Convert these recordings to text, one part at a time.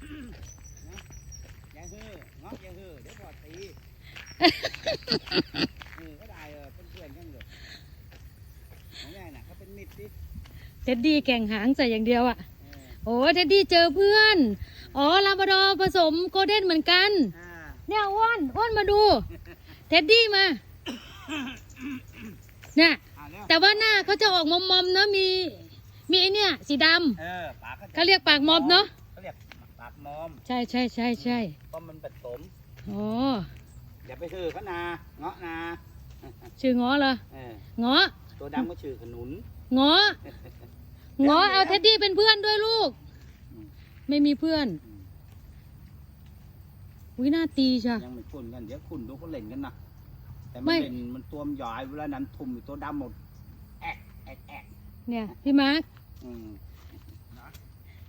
อย่าฮือเงาะอย่าฮือเดี๋ยวพอตีเออก็ได้เออเป็นเพื่อนกันเลยของยายน่ะเขาเป็นมิตรดิเท็ดดี้แก่งหางใส่อย่างเดียวอะเออโอ้เท็ดดี้เจอเพื่อน อ๋อลาบราดอร์ผสมโกลเด้นเหมือนกัน อ่าเนี่ยอ้วนอ้วนมาดู เท็ดดี้มาเนี่ยอ่าแล้วแต่ว่าหน้าเขาจะออกมอมๆเนอะมี มีไอเนี่ย สีดำเออปากก็จะเขาเรียกปากมอมเนาะ มอม ใช่ใช่ใช่ใช่เพราะมันผสมอ๋ออย่าไปฮือเขานาเงาะนาชื่อง้อเหรอเออง้อตัวดำก็ชื่อขนุนง้อง้อเอาเท็ดดี้เป็นเพื่อนด้วยลูกอืมไม่มีเพื่อนอืมวินาตีจ้ะยังไม่คุ้นกันเดี๋ยวคุณดูเขาเล่นกันนะแต่ไม่มันเล่นมันตัวมันใหญ่เวลานั้นทุ่มอยู่ตัวดำหมดแอะแอะแอะเนี่ยพี่มาร์ค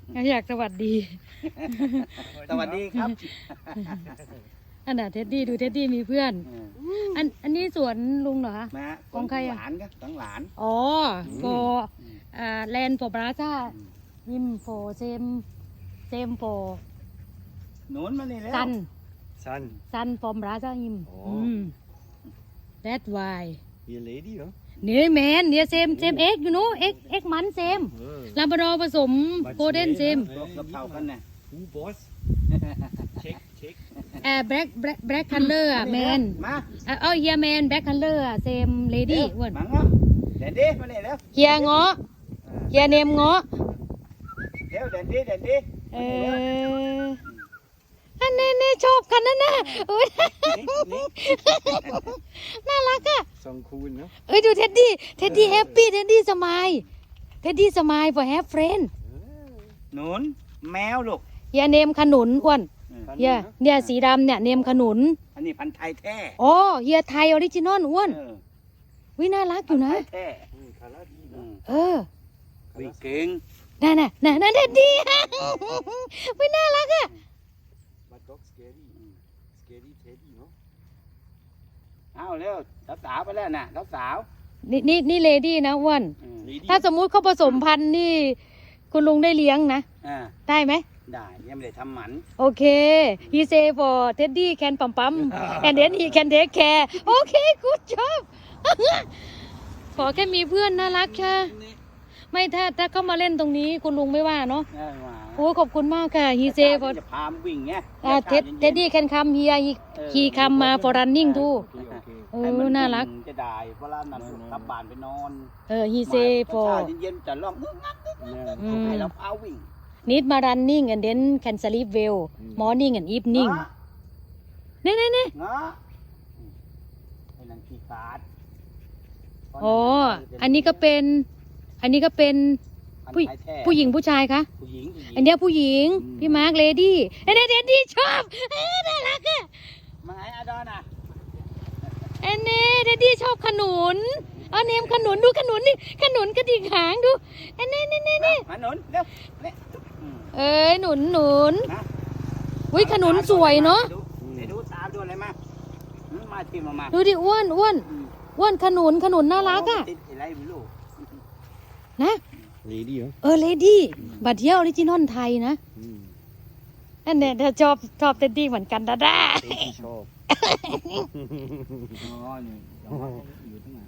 อืมอยากสวัสดี สวัสดีครับ อันน่ะเท็ดดี้ดูเท็ดดี้มีเพื่อนเอออันอันนี้สวนลุงเหรอคะ มาของใครอะ หลานก็ของหลาน อ๋อโฟอืมอ่าแลนด์โฟบราซ่าอืมยิมโฟเซมเซมโฟหนุนมานี่แล้วซัน Sun, ซันฟอมบราซ่ายิมอ๋ออืม that's why you lady, huh? เนี่ยแมนเนี่ยเซมเซมเอ็กยูโน่เอ็กเอ็กมันเซม Uh, ลาบราดอร์ผสมโกลเด้นเซมตัวกระเพรากันน่ะ who boss? check, check. แอร์แบล็กแบล็กแบล็กคัลเลอร์อะแมนมาเอ้าเฮียแมนแบล็กคัลเลอร์อะเซมเลดี้อ้วนมาเงาะเด่นดิมาเนี่ยแล้วเฮียเงาะเฮียเนมเงาะเดี๋ยวเด่นดิเด่นดิเออ อันนี้นี่ชอบกันนะน่ะอุ๊ยน่ารักอะ Some cool, no? เอ้ยดูเท็ดดี้เท็ดดี้แฮปปี้เท็ดดี้สมายเท็ดดี้สมาย for have friend หนุนแมวลูกเฮียเนมขนุนอ้วน Fun, เฮีย huh? เนี่ยสีดำเนี่ยเนมขนุน อันนี้พันธุ์ไทยแท้อ๋อเฮียไทยออริจินอลอ้วนเออวิน่ารักอยู่นะพัธุ์ไทยแท้ Mm, color, อื no? มเออวิ่งเก่งนั่นน่ะนั่นน่ะเท็ดดี้วิน่ารักอะ But dog scary. Scary teddy, no? เอาเร็วสาวๆไปแล้วน่ะสาวนี่นี่นี่เลดี้นะอ้วนๆอืม Lady. ถ้าสมมุติเขาผสมพันธุ์นี่ คุณลุงได้เลี้ยงนะ อ่าได้ไหม ได้ยังไม่ได้ทำหมัน โอเค he say for Teddy can ปั๊มปั๊ม and then he can take care โอเค good job ขอแค่มีเพื่อนน่ารักค่ะไม่ถ้าถ้าเขามาเล่นตรงนี้คุณลุงไม่ว่าเนาะ ได้มาโอ้ขอบคุณมากค่ะฮีเจพอจะพามวิ่งเงี้ยเท็ดเท็ดดี้แคนคัมเฮียขี่คัมมา for running ทูเออน่ารักจะได้เวลาะร้านนั้นกลับบ้านไปนอนเออฮีเจพอเย็นๆจะร้องงึกงักให้เราพาวิ่งนิดมา running and then can sleep well morning and evening เน่เน่เน่อ๋ออันนี้ก็เป็น อันนี้ก็เป็น พันผู้ธุ์ไทยแท้ผู้หญิงผู้ชายคะ ผู้หญิงผู้หญิง อันเนี้ยผู้หญิงพี่มาร์คเลดี้เอ้ยเลดี้ชอบเอ้ยน่ารักอะมาไงอาดอนอะเอ้ยเน่เลดี้ชอบขนุนเอาเนมขนุนดูขนุนนี่ขนุนกระดิกหางดูเอ้ยเน่เน่เน่เน่มาหนุนเร็วเนี่ยอืมเอ้ยหนุนหนุนนะอุ้ยขนุนสวยเนาะดูเดี๋ยวดูตามดูอะไรมาอืมมาทีมมามาดูดิอ้วนอ้วนอืมอ้วนขนุนขนุนน่ารักอะติดอะไรไม่รู้นะ Lady, huh? เออเลดี้บัตรเที่ยวออริจินอลไทยนะ Mm. อันเนี้ยเธอชอบชอบเต็ดดี้เหมือนกันดาด้า Teddy shop. อ๋อนี่ยังว่าอยู่ตรงไหน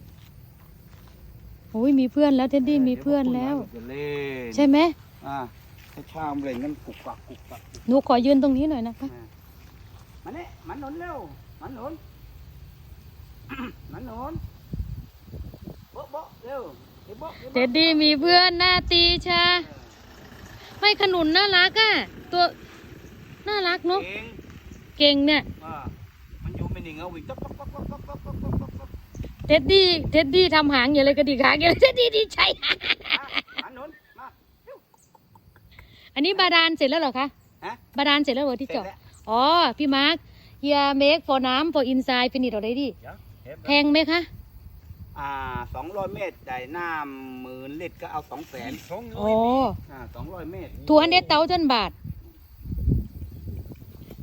โอ้ยมีเพื่อนแล้วเท็ดดี้มีเพื่อนแล้วจะเล่นใช่ไหมอ่าถ้าชามเล่นกันกุกกักกุกกักหนูขอยืนตรงนี้หน่อยนะคะมาเนี่ยมันหนุนเร็วมันหนุน มันหนุนโบ๊ะโบ๊ะเร็ว เด็ดดีมีเพื่อนหน้าตีชา ไม่ขนุนน่ารักอะ ตัวน่ารักเนาะเก่งเนี่ยมันอยู่ไม่นิ่งเอาวิ่งต๊อเท็ดดี้เท็ดดี้ทำหางอย่างไรก็ดีกหางอย่างเท็ดดี้ดีใจอันนี้บาดาลเสร็จแล้วเหรอคะบาดาลเสร็จแล้วเหรอที่จาอ๋อ พี่มาร์ค here make for น้ำ for inside finish already แพงไหมคะ อ่าสองร้อยเมตรได้น้ำหมื่นลิตรก็เอาสองแสน Song, อ๋ออ่าสองร้อยเมตรทูฮันเดเตาจนบาท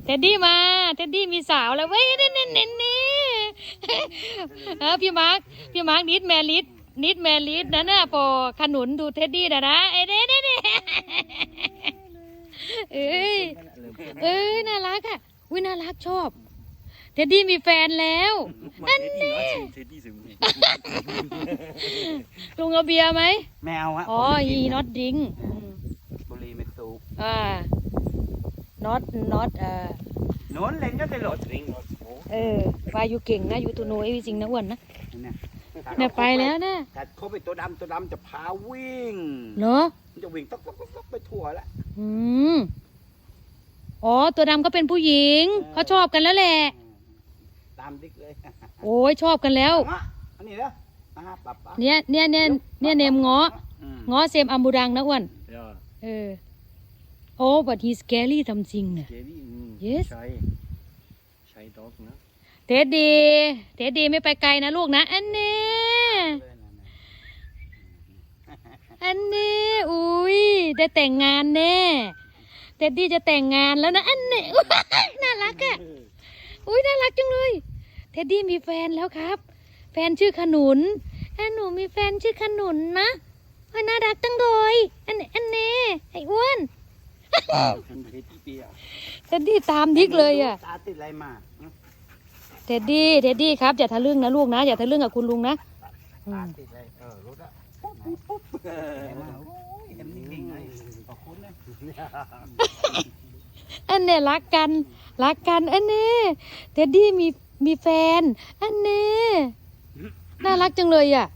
เท็ดดี้มาเท็ดดี้มีสาวแล้วเว้ยนี่นี่นี่นี่เออพี่มาร์คพี่มาร์คนิดแมลิดนิดแมลิดนะน่ะพอขนุนดูเท็ดดี้นะนะไอ้เด้เด้เด้เอ้ยเริ่มเป็นเอ้ยน่ารักอะอุ้ยน่ารักชอบ เท็ดดี้มีแฟนแล้วมาเทดดี้เนาะเทดดี้สิลุงเอาเบียร์ไหมแมวฮะอ๋อผมไม่ he กิน not drink บุหรีไม่สูบอ่า not not เอ่อโน้นเล่นก็ได้หลดดริงก์สโมเออว่าอยู่เก่งนะอยู่ตัวโนเอวิจิงนะอ้วนนะเนี่ยเนี่ยไปแล้วนะแต่เขาไปตัวดำตัวดำจะพาวิ่งเหรอมันจะวิ่งต๊อกต๊อกต๊อกต๊อกไปทั่วแล้วอืมอ๋อ ตัวดำก็เป็นผู้หญิง เขาชอบกันแล้วแหละ ตามดิกเลยโอ้ยชอบกันแล้ว มาอันนี้เหรออ่าปับปับเนี่ยเนี่ยเนี่ยเนี่ยเนมง้ออืมง้อเซมอัมบูดังนะอ้วนยาเออ โอ้ but he's scary ทำจริงเนี่ยเจดี้อืม Yes ใช้ใช้ด็อกนะเท็ดดี้เท็ดดี้ไม่ไปไกลนะลูกนะ อันนี้ เลยนะนะอันนี้ อุ้ยได้แต่งงานแน่ เท็ดดี้จะแต่งงานแล้วนะ อันนี้อุ๊ยน่ารักอะอุ้ยน่ารักจังเลย เท็ดดี้มีแฟนแล้วครับ แฟนชื่อขนุนอันหนูมีแฟนชื่อขนุนนะโอ้ยน่ารักจังเลยอันนี้อันนี้ไอ้อ้วนคุณเทดดี้เปียเท็ดดี้ตามดิกเลยอะตาติดอะไรมาเท็ดดี้เท็ดดี้ครับอย่าทะลึ่งนะลูกนะอย่าทะลึ่งกับคุณลุงนะอืตามติดอะไรเออรถอะปุ๊บปุ๊บปุ๊บเออมาโอ้ยเอ็มนี่เก่งไงขอบคุณนะอันเนี้ยรักกันรักกันอันนี้เท็ดดี้มี มีแฟน อันนี้น่ารักจังเลยอะ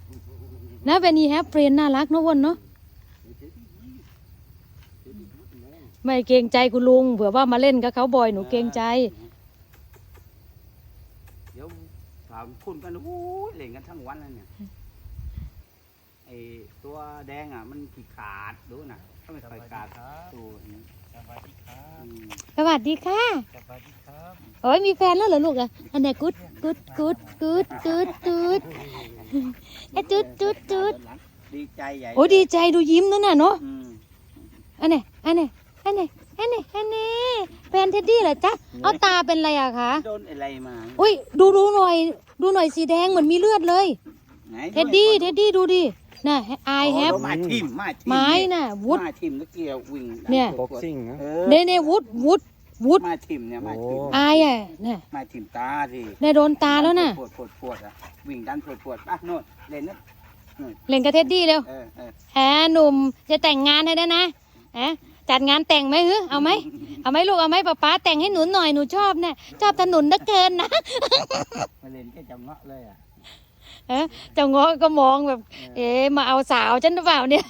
นะเป็นนีแฮปเฟรนน่ารักเนอะวันเนาะไม่เกรงใจคุณลุงเผื่อว่ามาเล่นกับเขาบ่อยหนูเกรงใจ เดี๋ยวถามคุณกันโอ้ยเล่นกันทั้งวันแล้วเนี่ยไอตัวแดงอะ มันขี้ขาดดูนะถ้าไม่ค่อยขาดตัวนี้สวัสดีครับอืมสวัสดีค่ะสวัสดีครับ โอ้ยมีแฟนแล้วเหรอลูกอะอันเนี้ยกุดกุดกุดกุดกุดกุดเอ๊ะจุดจุดจุดดีใจใหญ่โอ้ดีใจดูยิ้มนั่นน่ะเนาะอืมอันเนี้ยอันเนี้ยอันเนี้ยอันเนี้ยอันเนี้ยแฟนเท็ดดี้เหรอจ๊ะเอาตาเป็นไรอะคะโดนอะไรมาอุ้ยดูดูหน่อยดูหน่อยสีแดงเหมือนมีเลือดเลยไหนเท็ดดี้เท็ดดี้ดูดิน่ะไอแฮปโอ้ไม้ทิ่มไม้ทิ่มไม้น่ะวุดไม้ทิ่มตะเกียบวิ่งเนี่ยบ็อกซิ่งนะเออเนเนวุดวุด วุดไม้ทิ่มเนี่ยไม้ทิ่มโอ้ อายอะน่ะไม้ทิ่มตาทีเนี่ยโดนตาแล้วน่ะ ปวดปวดปวดอะวิ่งดันปวดปวดอะโน่นเล่นนะเล่นกับเท็ดดี้เร็วเออเออแหมหนุ่มจะแต่งงานให้ได้นะฮะจัดงานแต่งไหมฮึเอาไหมเอาไหมลูกเอาไหมป๊าป๊าแต่งให้หนูหน่อยหนูชอบเนี่ยชอบถนนเหลือเกินนะมาเล่นแค่จังเงาะเลยอะเอ๊ะเจ้าง้อก็มองแบบ เอ๊ะมาเอาสาวฉันหรือเปล่าเนี่ย